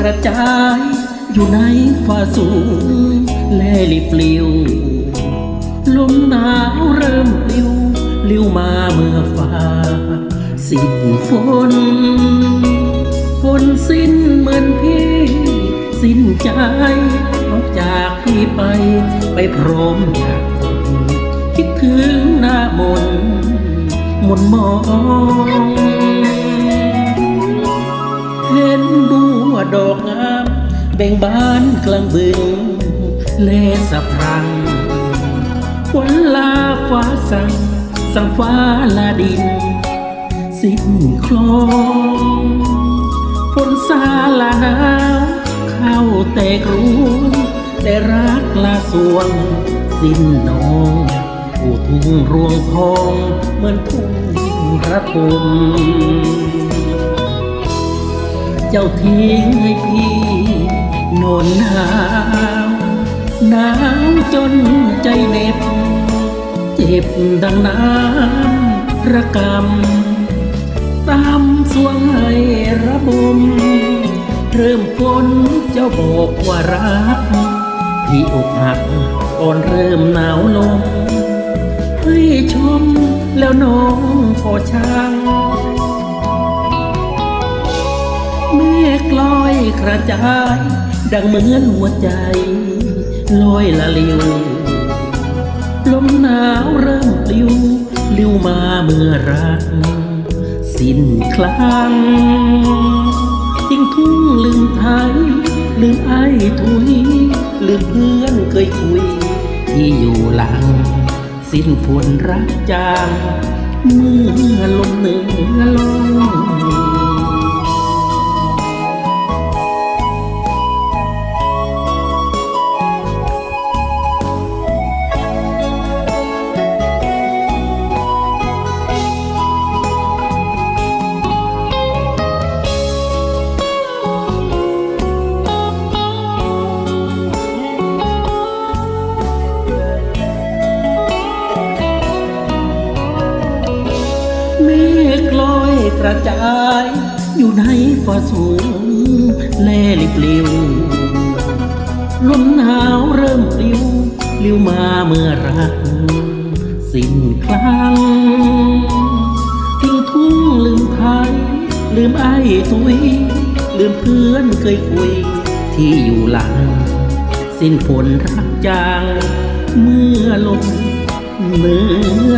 กระจาย อยู่ในฟ้าสูง แลลิปลิวลมหนาวเริ่มปลิวลิวมาเมื่อฟ้า สิ้นฝนฝนสิ้นเหมือนพี่ สิ้นใจนอกจากพี่ไป ไปพร้อมอยากคนคิดถึงหน้ามนมนมอง ดอกงามเบ่งบานกลางบึงเลสะพรังฝนลาฟ้าสั่งสั่งฟ้าลาดิน สิ้นคลองฝนซาลาหนาวเข้าแต่กรุงแต่รักลาสวง สิ้นน้องผู้ทุ่งรวงทอง เหมือนทุ่งระทม เจ้าทิ้งให้พี่โนนหนาวหนาวจนใจเหน็บ เจ็บดังน้ำระกำตามสวงให้ระบม เริ่มฝนเจ้าบอกว่ารัก พี่อกหักก่อนเริ่มหนาวลงให้ชมแล้วน้องพอช่าง กระจาย ดังเหมือนหัวใจลอยละลิว ลมหนาวเริ่มลิวลิวมาเมื่อรัก สิ้นคลังทิ้งทุ่งลืมไทยลืมไอ้ทุยลืมเพื่อนเคยคุย ที่อยู่หลัง สิ้นฝนรักจางเมื่อลมเหนือลง กระจาย อยู่ในฟ้าสูงแลลิบลิวลมหนาวเริ่มปลิวลิวมาเมื่อรัก สิ้นคลังทิ้งทุ่งลืมไทยลืมไอ้ทุยลืมเพื่อนเคยคุย ที่อยู่หลัง สิ้นฝนรักจาง เมื่อลมเมื่อ